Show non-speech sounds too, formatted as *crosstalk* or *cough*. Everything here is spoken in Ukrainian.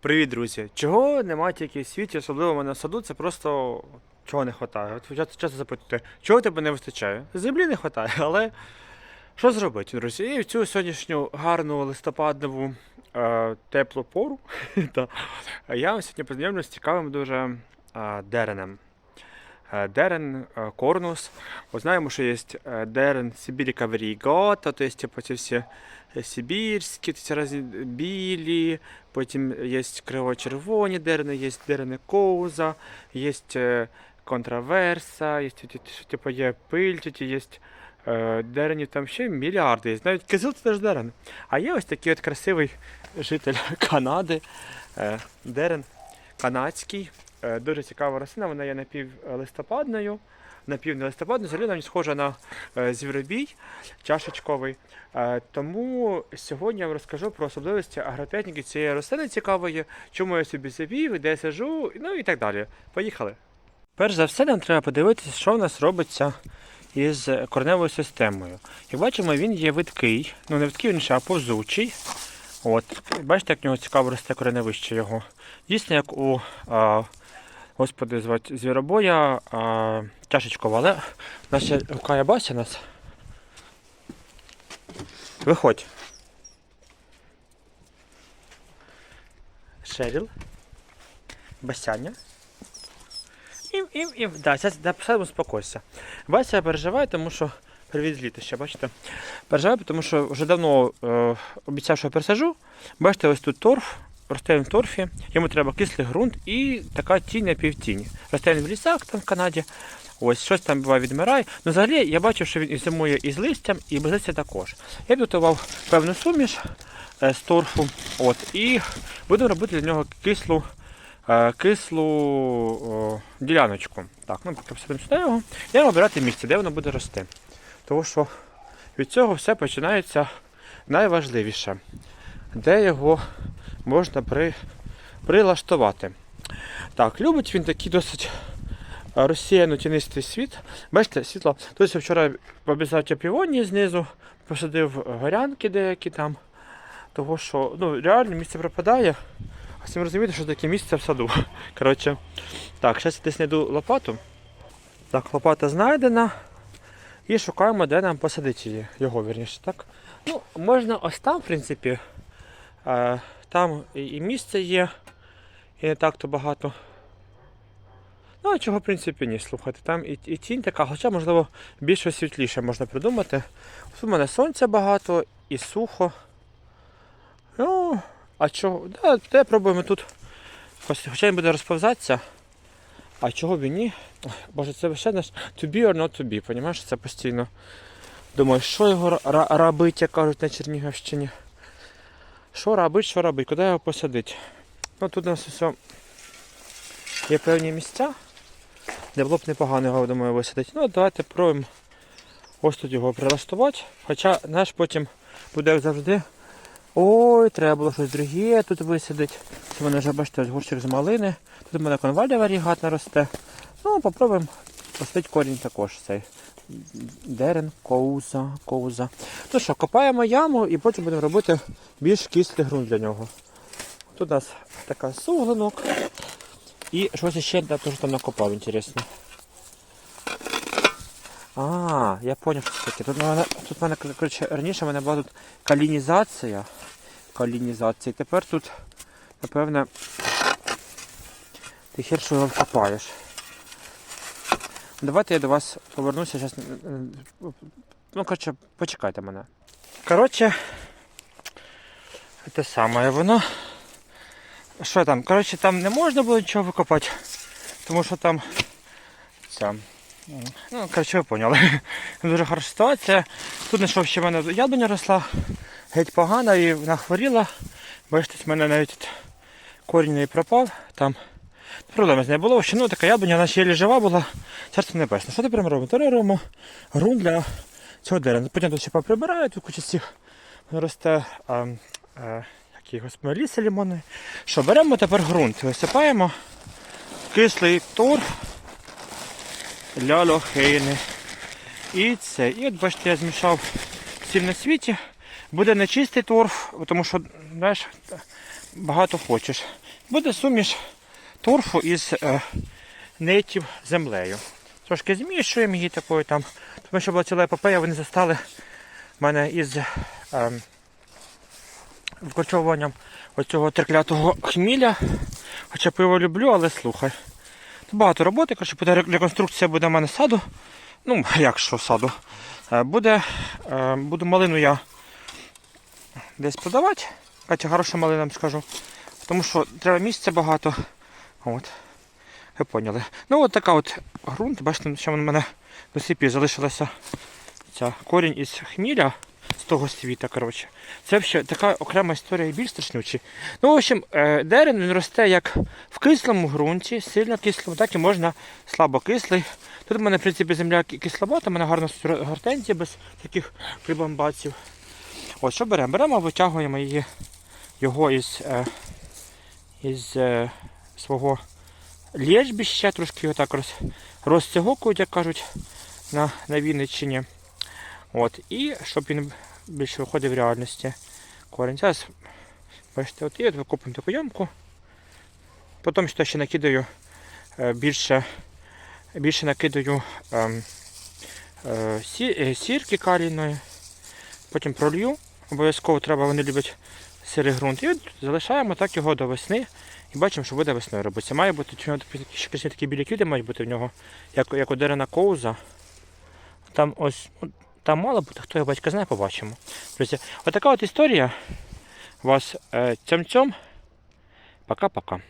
Привіт, друзі! Чого немає тільки в світі, особливо в мене в саду, це просто чого не вистачає. От часто, часто запитуєте, чого тебе не вистачає? Землі не вистачає, *laughs* але що зробити, друзі? І в цю сьогоднішню гарну листопадову е, теплу пору *laughs* я вам сьогодні познайомлю з цікавим дуже е, деренем. Е, Дерен е, корнус. От знаємо, що є е, дерен Сибіріка варігата, то є типу, ці всі сибірські, ці різні білі, потім є криво-червоні дерени, є дерени коуза, є контраверса, є, типу, є пиль, є деренів там ще мільярди. Є. Навіть кизил це теж дерен. А є ось такий от красивий житель *laughs* Канади, дерен канадський. Е, Дуже цікава рослина, вона є напівлистопадною, напівнелистопадною, взагалі навіть схожа на е, звіробій чашечковий. Е, Тому сьогодні я вам розкажу про особливості агротехніки цієї рослини цікавої, чому я собі завів, де сижу, ну і так далі. Поїхали. Перш за все, нам треба подивитися, що в нас робиться із корневою системою. Як бачимо, він є видкий, ну не видкий, він ще, а повзучий. От, бачите, як в нього цікаво росте кореневище його. Дійсно, як у а, господи, звати звіробоя а, чашечкова, але наша рука бася нас. Виходь. Шеріл. Басяння. Ім, ім, ім. Да, зараз да, успокойся. Бася переживає, тому що. Привіт з літа ще, бачите? Переживаю, тому що вже давно е, обіцяв, що я пересажу. Бачите, ось тут торф, росте в торфі, йому треба кислий ґрунт і така тінь на півтіні. Росте в лісах там в Канаді. Ось щось там буває відмирає. Ну, взагалі я бачив, що він і зимує і з листям, і без листя також. Я підготував певну суміш е, з торфу. От, і буду робити для нього кислу, е, кислу о, діляночку. Так, ну поки посадимо сюди його. Я обирати місце, де воно буде рости. Тому що від цього все починається найважливіше, де його можна при, прилаштувати. Так, любить він такий досить е, розсіяно тінистий світ. Бачите, світло. Я вчора обіцяв півонії знизу, посадив горянки деякі там. Того що ну, реально місце пропадає. А всім розумієте, що таке місце в саду. *laughs* Коротше, так, зараз я десь знайду лопату. Так, лопата знайдена. І шукаємо, де нам посадити її, його вірніше, так? Ну, можна ось там, в принципі. Е, там і місце є, і не так то багато. Ну, а чого, в принципі, ні, слухайте. Там і, і тінь така, хоча, можливо, більш світліше можна придумати. Ось у мене сонця багато і сухо. Ну, а чого? Да, те пробуємо тут. Хоча він буде розповзатися. А чого б і ні? Боже, це ще наш to be or not to be, понімаєш? Це постійно. Думаю, що його робить, як кажуть на Чернігівщині. Що робить, що робить, куди його посадити? Ну тут у нас все є певні місця, де було б непогано його, думаю, висадити. Ну, давайте пробуємо ось тут його прилаштувати. Хоча наш потім буде як завжди. Ой, треба було щось друге тут висадити. Це мене вже бачите, ось горщик з малини. Тут у мене конвалія варігатна росте. Ну, попробуємо посадити корінь також цей. Дерен, коуза, коуза. Ну що, копаємо яму і потім будемо робити більш кислий ґрунт для нього. Тут у нас така суглинок. І щось ще теж там накопав, інтересно. А, я зрозумів, що таке. Тут, у мене, тут в мене, коротше, раніше в мене була тут калінізація. Калінізація. Тепер тут, напевне, ти що його вкопаєш. Давайте я до вас повернуся зараз. Ну, коротше, почекайте мене. Коротше, те саме воно. Що там? Коротше, там не можна було нічого викопати, тому що там ця. Ну, коротше, ви поняли. *laughs* Дуже хороша ситуація. Тут знайшов ще в мене яблуня росла, геть погана і вона хворіла. Бачите, в мене навіть корінь неї пропав. Там проблеми з нею було. Ще ну, така яблуня, вона ще жива була. Царство небесне. Що тепер ми робимо? Тепер робимо ґрунт для цього дерева. Потім тут ще поприбирають, тут куча цих росте. А, а, які господи, ліси лімони. Що, беремо тепер ґрунт, висипаємо кислий торф для лохини. І це. І от бачите, я змішав всім на світі. Буде не чистий торф, тому що, знаєш, багато хочеш. Буде суміш торфу із е, нейтів землею. Трошки змішуємо її такою там. Тому що була ціла епопея, вони застали мене із е, вкорчовуванням оцього треклятого хміля. Хоча пиво люблю, але слухай. Багато роботи, коротше, буде реконструкція буде в мене саду. Ну, *laughs* як що саду. Е, Буде, е, буду малину я десь продавати. Катя, хороша малина, скажу. Тому що треба місця багато. От. Ви поняли. Ну от така от ґрунт, бачите, що в мене до сипі залишилася ця корінь із хміля з того світа. коротше. Це взагалі така окрема історія більш страшнючі. Ну, в общем, е, дерен він росте як в кислому ґрунті, сильно кислому, так і можна слабокислий. Тут в мене, в принципі, земля ки- кисловата, в мене структура гортензія без таких прибамбаців. От що беремо? Беремо, витягуємо її, його із, е, із е, свого лєжбища, трошки його так роз, розцягокують, як кажуть, на, на Вінниччині. От, і щоб він більше виходив в реальності. Корінь. Зараз, бачите, от, і от таку ямку. Потім ще накидаю е, більше, більше накидаю ем, е, е, сірки калійної. Потім пролью. Обов'язково треба, вони люблять сирий ґрунт. І от залишаємо так його до весни. І бачимо, що буде весною робиться. Має бути ще такі білі квіти мають бути в нього, як, як у дерена коуза. Там ось ну, там мало бути, хто його батька знає, побачимо. Друзі, отака от історія. Вас е, цьом-цьом. Пока-пока.